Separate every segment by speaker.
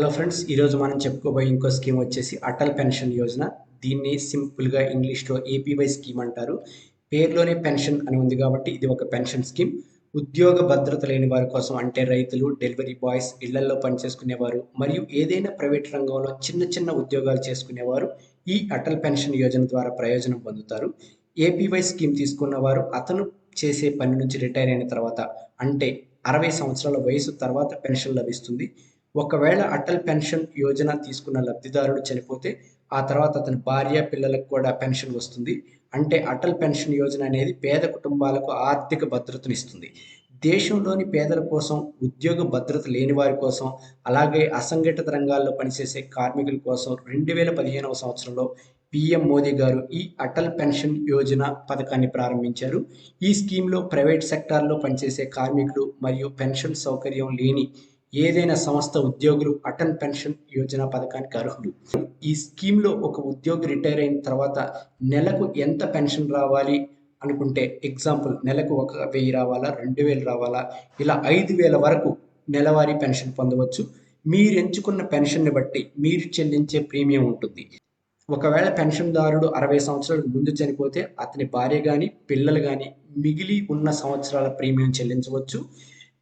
Speaker 1: Hello friends ఈరోజు మనం చెప్పుకోబోయే ఇంకో స్కీమ్ వచ్చేసి అటల్ పెన్షన్ యోజన. దీన్ని సింపుల్గా ఇంగ్లీష్లో ఏపీవై స్కీమ్ అంటారు. పేరులోనే పెన్షన్ అని ఉంది కాబట్టి ఇది ఒక పెన్షన్ స్కీమ్. ఉద్యోగ భద్రత లేని వారి కోసం అంటే రైతులు డెలివరీ బాయ్స్ ఇళ్ళలో పనిచేసుకునేవారు మరియు ఏదైనా ప్రైవేట్ రంగంలో చిన్న చిన్న ఉద్యోగాలు చేసుకునేవారు ఈ అటల్ పెన్షన్ యోజన ద్వారా ప్రయోజనం పొందుతారు. ఏపీవై స్కీమ్ తీసుకున్న వారు అతను చేసే పని నుంచి రిటైర్ అయిన తర్వాత అంటే అరవై సంవత్సరాల వయసు తర్వాత పెన్షన్ లభిస్తుంది. ఒకవేళ అటల్ పెన్షన్ యోజన తీసుకున్న లబ్ధిదారుడు చనిపోతే ఆ తర్వాత అతని భార్య పిల్లలకు కూడా పెన్షన్ వస్తుంది. అంటే అటల్ పెన్షన్ యోజన అనేది పేద కుటుంబాలకు ఆర్థిక భద్రతనిస్తుంది దేశంలోని పేదల కోసం ఉద్యోగ భద్రత లేని వారి కోసం అలాగే అసంఘటిత రంగాల్లో పనిచేసే కార్మికుల కోసం రెండు వేల పదిహేనవ సంవత్సరంలో పిఎం మోదీ గారు ఈ అటల్ పెన్షన్ యోజన పథకాన్ని ప్రారంభించారు. ఈ స్కీమ్లో ప్రైవేట్ సెక్టార్లో పనిచేసే కార్మికులు మరియు పెన్షన్ సౌకర్యం లేని ఏదైనా సంస్థ ఉద్యోగులు అటల్ పెన్షన్ యోజన పథకానికి అర్హులు. ఈ స్కీమ్లో ఒక ఉద్యోగి రిటైర్ అయిన తర్వాత నెలకు ఎంత పెన్షన్ రావాలి అనుకుంటే ఎగ్జాంపుల్ నెలకు ఒక వెయ్యి రావాలా రెండు వేలు రావాలా ఇలా ఐదు వేల వరకు నెలవారీ పెన్షన్ పొందవచ్చు. మీరు ఎంచుకున్న పెన్షన్ని బట్టి మీరు చెల్లించే ప్రీమియం ఉంటుంది. ఒకవేళ పెన్షన్దారుడు అరవై సంవత్సరాలకు ముందు చనిపోతే అతని భార్య కానీ పిల్లలు కానీ మిగిలి ఉన్న సంవత్సరాల ప్రీమియం చెల్లించవచ్చు.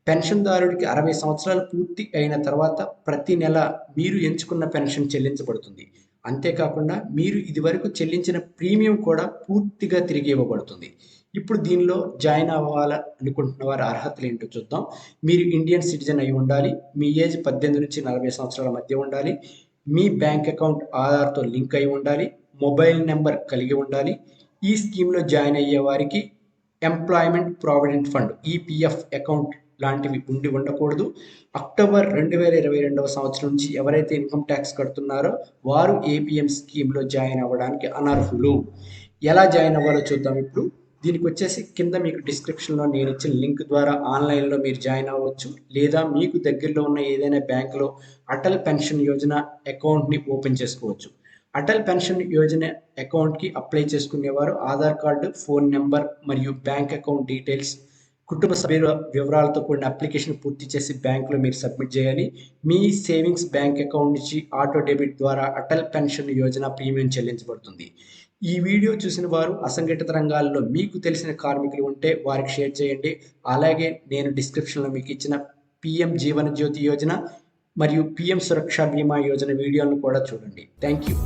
Speaker 1: పెన్షన్దారుడికి అరవై సంవత్సరాలు పూర్తి అయిన తర్వాత ప్రతి నెల మీరు ఎంచుకున్న పెన్షన్ చెల్లించబడుతుంది. అంతేకాకుండా మీరు ఇదివరకు చెల్లించిన ప్రీమియం కూడా పూర్తిగా తిరిగి ఇవ్వబడుతుంది. ఇప్పుడు దీనిలో జాయిన్ అవ్వాలి అనుకుంటున్న వారి అర్హతలు ఏంటో చూద్దాం. మీరు ఇండియన్ సిటిజన్ అయి ఉండాలి. మీ ఏజ్ పద్దెనిమిది నుంచి నలభై సంవత్సరాల మధ్య ఉండాలి. మీ బ్యాంక్ అకౌంట్ ఆధార్తో లింక్ అయి ఉండాలి. మొబైల్ నెంబర్ కలిగి ఉండాలి. ఈ స్కీమ్లో జాయిన్ అయ్యే వారికి employment provident fund EPF account లాంటివి ఉండి ఉండకూడదు. అక్టోబర్ రెండు వేల ఇరవై రెండవ సంవత్సరం నుంచి ఎవరైతే ఇన్కమ్ ట్యాక్స్ కడుతున్నారో వారు ఏపీఎం స్కీమ్లో జాయిన్ అవ్వడానికి అనర్హులు. ఎలా జాయిన్ అవ్వాలో చూద్దాం ఇప్పుడు. దీనికి వచ్చేసి కింద మీకు డిస్క్రిప్షన్లో నేను ఇచ్చిన లింక్ ద్వారా ఆన్లైన్లో మీరు జాయిన్ అవ్వచ్చు. లేదా మీకు దగ్గరలో ఉన్న ఏదైనా బ్యాంకులో అటల్ పెన్షన్ యోజన అకౌంట్ని ఓపెన్ చేసుకోవచ్చు. అటల్ పెన్షన్ యోజన అకౌంట్కి అప్లై చేసుకునేవారు ఆధార్ కార్డు ఫోన్ నెంబర్ మరియు బ్యాంక్ అకౌంట్ డీటెయిల్స్ కుటుంబ సభ్యుల వివరాలతో కూడిన అప్లికేషన్ పూర్తి చేసి బ్యాంకులో మీరు సబ్మిట్ చేయాలి. మీ సేవింగ్స్ బ్యాంక్ అకౌంట్ నుంచి ఆటో డెబిట్ ద్వారా అటల్ పెన్షన్ యోజన ప్రీమియం చెల్లించబడుతుంది. ఈ వీడియో చూసిన వారు అసంఘటిత రంగాల్లో మీకు తెలిసిన కార్మికులు ఉంటే వారికి షేర్ చేయండి. అలాగే నేను డిస్క్రిప్షన్లో మీకు ఇచ్చిన పిఎం జీవన జ్యోతి యోజన మరియు పిఎం సురక్ష బీమా యోజన వీడియోలను కూడా చూడండి. Thank you